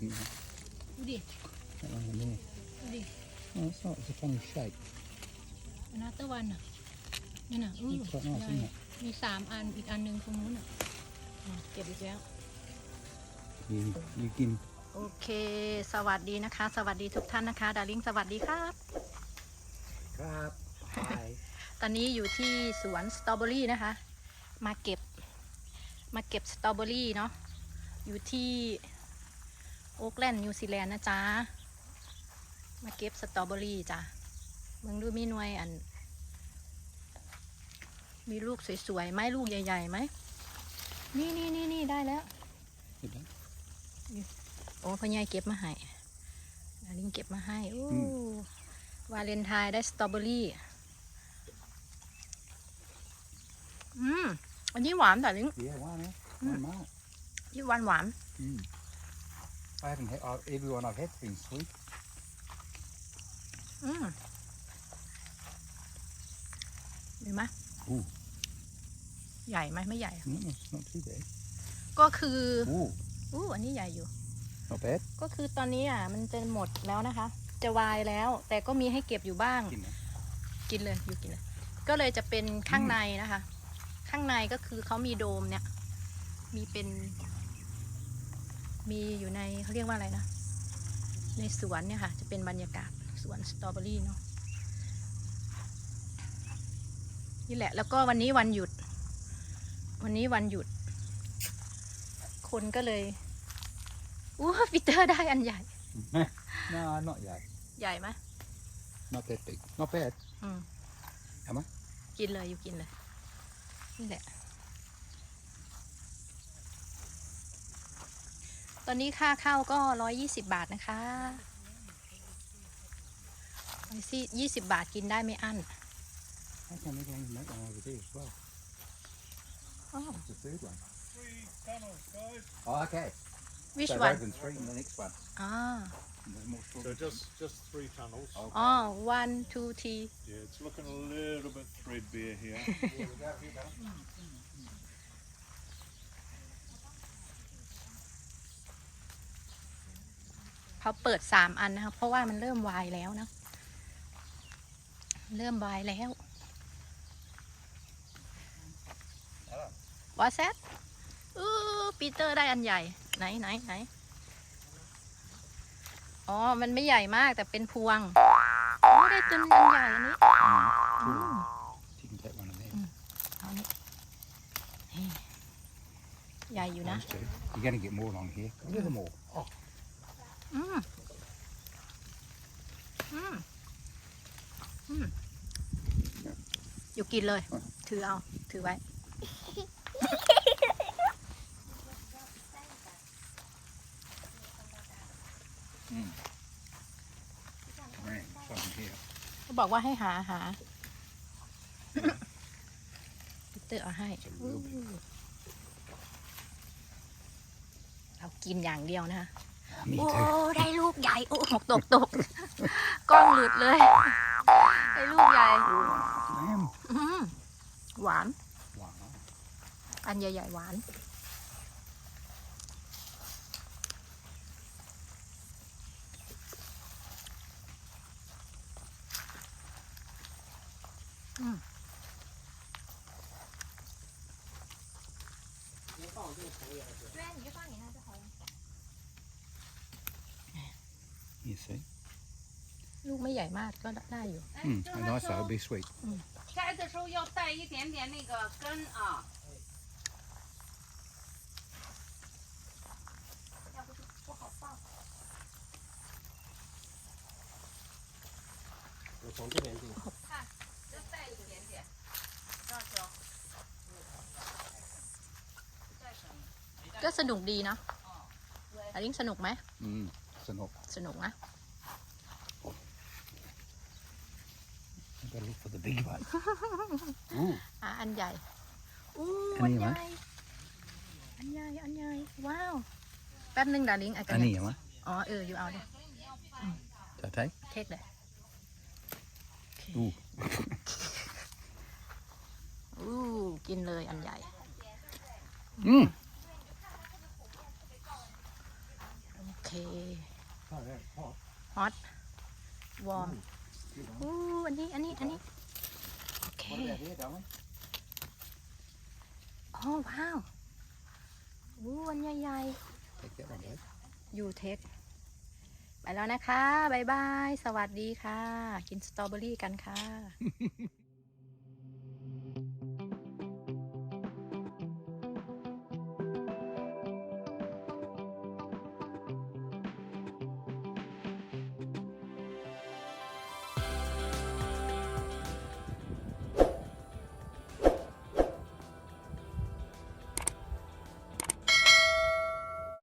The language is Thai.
Yeah. ดูดิ That one in there. ดูดิ Oh, it's not. It's a funny shape. อนาตะวันอะนั่นน่ะอื้อ It's quite nice, ใหญ่ isn't it? มีสามอันอีกอันหนึ่งตรงนู้นอะอะเก็บอีกแล้ว You, you can โอเค สวัสดีนะคะ สวัสดีทุกท่านนะคะดาริงสวัสดีครับ crab. Hi. ตอนนี้อยู่ที่สวนสตรอเบอรี่นะคะ มาเก็บ มาเก็บสตรอเบอรี่เนาะอยู่ที่ โอ๊กแลนด์นิวซีแลนด์นะจ๊ะ มาเก็บสตรอเบอรี่จ้ะเมืองดูมีหน่วยอัน มีลูกสวยๆไหมลูกใหญ่ๆไหม นี่นี่นี่นี่ได้แล้ว Good day. โอ้พ่อใหญ่เก็บมาให้ดาริงเก็บมาให้โอ้อืวาเลนไทน์ได้สตรอเบอรี่ อืม อันนี้หวานดาริง Yeah, one, eh? Mm. One mark. ที่หวานหวาน Mm. I haven't had, I've, everyone I've had's been sweet. อืมเห็นไหม Ooh. ใหญ่ไหมไม่ใหญ่ Mm, it's not too bad. ก็คือ Ooh, อู้อันนี้ใหญ่อยู่ not bad. ก็คือตอนนี้อะมันจะหมดแล้วนะคะ จะวายแล้ว แต่ก็มีให้เก็บอยู่บ้าง You know. กินเลยอยู่กินเลยก็เลยจะเป็นข้างในนะคะ ข้างในก็คือเขามีโดมเนี่ย มีเป็น มีอยู่ในเขาเรียกว่าอะไรนะ ในสวนเนี่ยค่ะ จะเป็นบรรยากาศสวนสตรอเบอรี่เนาะนี่แหละ แล้วก็วันนี้วันหยุด วันนี้วันหยุด คนก็เลยอู้ปีเตอร์ได้อันใหญ่ no, not yet. ใหญ่ไหม Not that big. Not bad. อืมเอาไหมกินเลยอยู่กินเลยนี่แหละ ตอนนี้ค่าเข้าก็ร้อยยี่สิบบาทนะคะร้อยยี่สิบบาทกินได้ไม่อั้น I can make one make one over there as well. อ๋อ It's the third one. Three tunnels, guys. Oh, okay. which so one open three in the next one. อ๋อ And there's more So strawberries. just just three tunnels. Okay. อ๋อ one two three Yeah, it's looking a little bit threadbare here. เขาเปิดสามอันนะคะเพราะว่ามันเริ่มวายแล้วนะ เริ่มวายแล้ววาแซดอู้ปีเตอร์ได้อันใหญ่ ไหนไหนไหนอ๋อ มันไม่ใหญ่มากแต่เป็นพวงโอ้ได้ตัวอันใหญ่อันนี้ Mm, อื cool. ม You can take one of them. เอานี่นี่ใหญ่อยู่นะ Those two. You're going to get more along here. Look at them all. Oh, อืมอืมอืมอยู่กินเลย ถือเอา ถือไว้ man, something here. เขาบอกว่าให้หาหาพีเตอร์เอาให้ It's a real big เรากินอย่างเดียวนะคะ Me โอ้ too. ได้ลูกใหญ่ โอ้หกตกตกกล้องหลุดเลย ได้ลูกใหญ่ Damn. อืมหวาน Wow. อันใหญ่ ๆ หวานYou see? ลูกไม่ใหญ่มากก็ได้อยู่ Mm, a nice though, it'll be sweet. 摘的时候要带一点点那个根啊。要不就不好放。我从这边进。看，再带一点点，这样行。再省。 ก็สนุกดีเนาะอันนี้สนุกไหม Mm, so not. สนุกนะ I've got to look for the big one. Ooh. อะอันใหญ่อู้อันนี้อันไหมใหญ่ อันใหญ่ อันใหญ่ ว้าว แป๊บนึงดาริงอาจจะ Any, am I? อ๋อ เออ อยู่เอาดิ Did I take? เทคเลย Ooh. อู้กินเลยอันใหญ่ Mm. โอเค เค Oh, yeah, hot. ฮอตวอร์ม Good one. อู้อันนี้ อันนี้ อันนี้ โอเค What about here, darling? อ๋อว้าวอู้อันใหญ่ Take that one, babe. ๆอยู่เทคไปแล้วนะคะ บ๊ายบาย สวัสดีค่ะ กินสตรอเบอรี่กันค่ะ